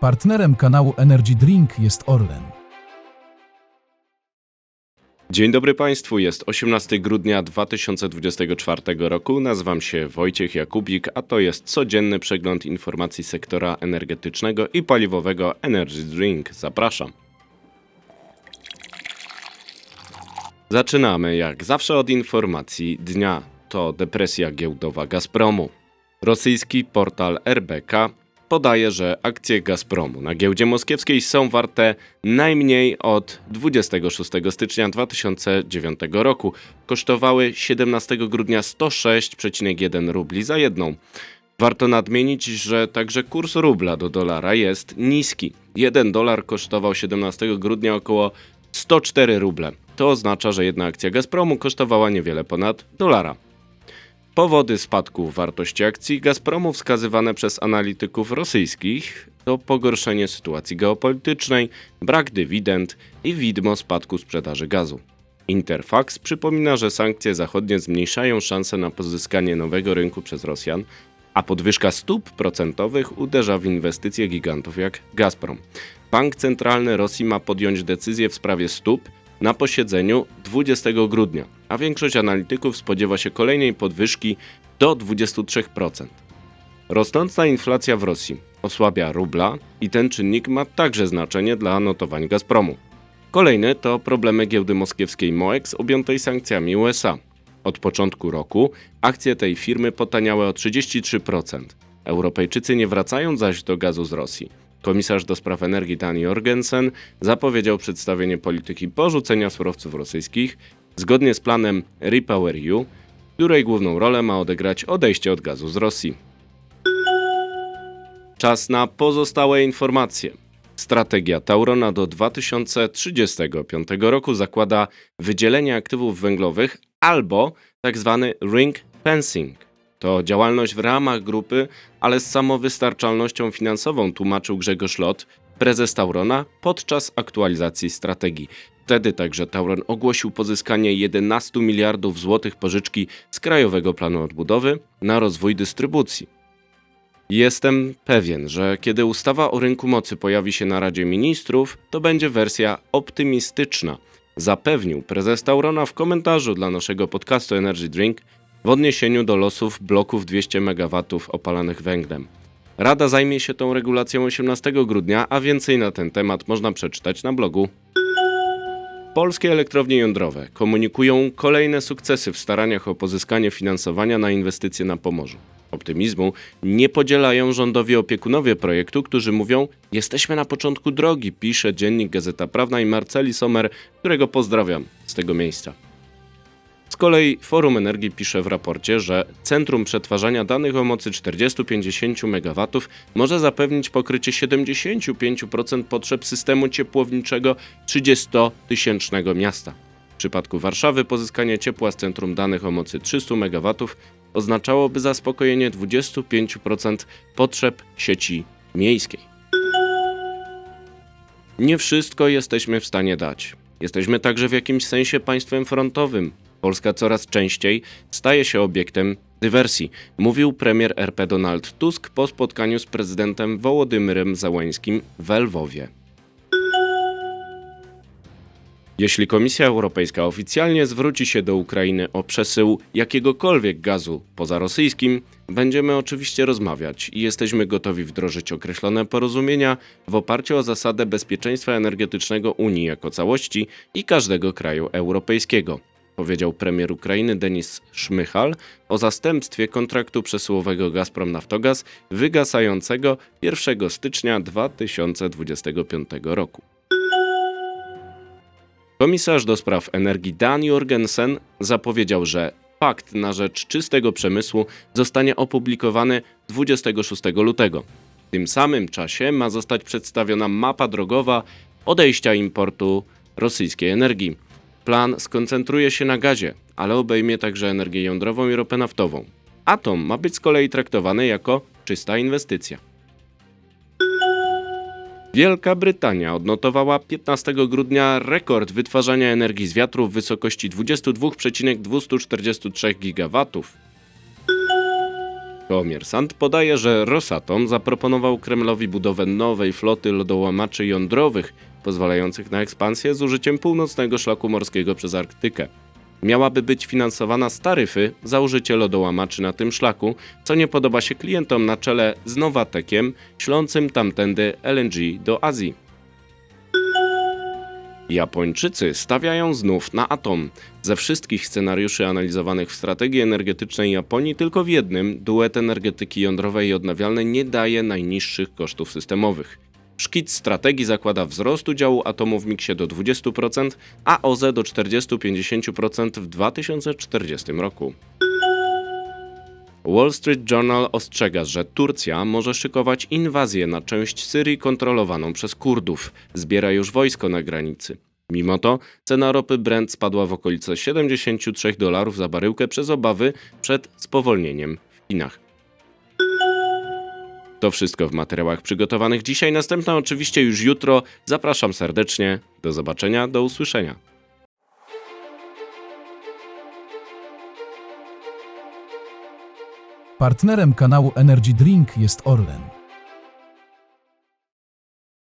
Partnerem kanału Energy Drink jest Orlen. Dzień dobry Państwu, jest 18 grudnia 2024 roku. Nazywam się Wojciech Jakubik, a to jest codzienny przegląd informacji sektora energetycznego i paliwowego Energy Drink. Zapraszam. Zaczynamy jak zawsze od informacji dnia. To depresja giełdowa Gazpromu. Rosyjski portal RBK podaje, że akcje Gazpromu na giełdzie moskiewskiej są warte najmniej od 26 stycznia 2009 roku. Kosztowały 17 grudnia 106,1 rubli za jedną. Warto nadmienić, że także kurs rubla do dolara jest niski. 1 dolar kosztował 17 grudnia około 104 ruble. To oznacza, że jedna akcja Gazpromu kosztowała niewiele ponad dolara. Powody spadku wartości akcji Gazpromu wskazywane przez analityków rosyjskich to pogorszenie sytuacji geopolitycznej, brak dywidend i widmo spadku sprzedaży gazu. Interfax przypomina, że sankcje zachodnie zmniejszają szanse na pozyskanie nowego rynku przez Rosjan, a podwyżka stóp procentowych uderza w inwestycje gigantów jak Gazprom. Bank Centralny Rosji ma podjąć decyzję w sprawie stóp na posiedzeniu 20 grudnia, a większość analityków spodziewa się kolejnej podwyżki do 23%. Rosnąca inflacja w Rosji osłabia rubla i ten czynnik ma także znaczenie dla notowań Gazpromu. Kolejny to problemy giełdy moskiewskiej MOEX objętej sankcjami USA. Od początku roku akcje tej firmy potaniały o 33%. Europejczycy nie wracają zaś do gazu z Rosji. Komisarz do spraw energii Dan Jorgensen zapowiedział przedstawienie polityki porzucenia surowców rosyjskich zgodnie z planem Repower EU, której główną rolę ma odegrać odejście od gazu z Rosji. Czas na pozostałe informacje. Strategia Taurona do 2035 roku zakłada wydzielenie aktywów węglowych albo tzw. ring fencing. To działalność w ramach grupy, ale z samowystarczalnością finansową, tłumaczył Grzegorz Lot, prezes Taurona, podczas aktualizacji strategii. Wtedy także Tauron ogłosił pozyskanie 11 miliardów złotych pożyczki z Krajowego Planu Odbudowy na rozwój dystrybucji. Jestem pewien, że kiedy ustawa o rynku mocy pojawi się na Radzie Ministrów, to będzie wersja optymistyczna, zapewnił prezes Taurona w komentarzu dla naszego podcastu Energy Drink w odniesieniu do losów bloków 200 MW opalanych węglem. Rada zajmie się tą regulacją 18 grudnia, a więcej na ten temat można przeczytać na blogu. Polskie elektrownie jądrowe komunikują kolejne sukcesy w staraniach o pozyskanie finansowania na inwestycje na Pomorzu. Optymizmu nie podzielają rządowi opiekunowie projektu, którzy mówią: Jesteśmy na początku drogi, pisze dziennik Gazeta Prawna i Marceli Sommer, którego pozdrawiam z tego miejsca. Z kolei Forum Energii pisze w raporcie, że Centrum Przetwarzania Danych o mocy 40-50 MW może zapewnić pokrycie 75% potrzeb systemu ciepłowniczego 30-tysięcznego miasta. W przypadku Warszawy pozyskanie ciepła z Centrum Danych o mocy 300 MW oznaczałoby zaspokojenie 25% potrzeb sieci miejskiej. Nie wszystko jesteśmy w stanie dać. Jesteśmy także w jakimś sensie państwem frontowym. Polska coraz częściej staje się obiektem dywersji, mówił premier RP Donald Tusk po spotkaniu z prezydentem Wołodymyrem Załańskim w Lwowie. Jeśli Komisja Europejska oficjalnie zwróci się do Ukrainy o przesył jakiegokolwiek gazu poza rosyjskim, będziemy oczywiście rozmawiać i jesteśmy gotowi wdrożyć określone porozumienia w oparciu o zasadę bezpieczeństwa energetycznego Unii jako całości i każdego kraju europejskiego powiedział premier Ukrainy Denis Szmychal o zastępstwie kontraktu przesyłowego Gazprom Naftogaz wygasającego 1 stycznia 2025 roku. Komisarz do spraw energii Dan Jorgensen zapowiedział, że pakt na rzecz czystego przemysłu zostanie opublikowany 26 lutego. W tym samym czasie ma zostać przedstawiona mapa drogowa odejścia importu rosyjskiej energii. Plan skoncentruje się na gazie, ale obejmie także energię jądrową i ropę naftową. Atom ma być z kolei traktowany jako czysta inwestycja. Wielka Brytania odnotowała 15 grudnia rekord wytwarzania energii z wiatru w wysokości 22,243 GW. Komersant podaje, że Rosatom zaproponował Kremlowi budowę nowej floty lodołamaczy jądrowych, pozwalających na ekspansję z użyciem północnego szlaku morskiego przez Arktykę. Miałaby być finansowana z taryfy za użycie lodołamaczy na tym szlaku, co nie podoba się klientom na czele z Nowatekiem, ślącym tamtędy LNG do Azji. Japończycy stawiają znów na atom. Ze wszystkich scenariuszy analizowanych w strategii energetycznej Japonii, tylko w jednym duet energetyki jądrowej i odnawialnej nie daje najniższych kosztów systemowych. Szkic strategii zakłada wzrost udziału atomu w miksie do 20%, a OZE do 40-50% w 2040 roku. Wall Street Journal ostrzega, że Turcja może szykować inwazję na część Syrii kontrolowaną przez Kurdów. Zbiera już wojsko na granicy. Mimo to cena ropy Brent spadła w okolice 73 dolarów za baryłkę przez obawy przed spowolnieniem w Chinach. To wszystko w materiałach przygotowanych dzisiaj. Następna oczywiście już jutro. Zapraszam serdecznie. Do zobaczenia, do usłyszenia. Partnerem kanału Energy Drink jest Orlen.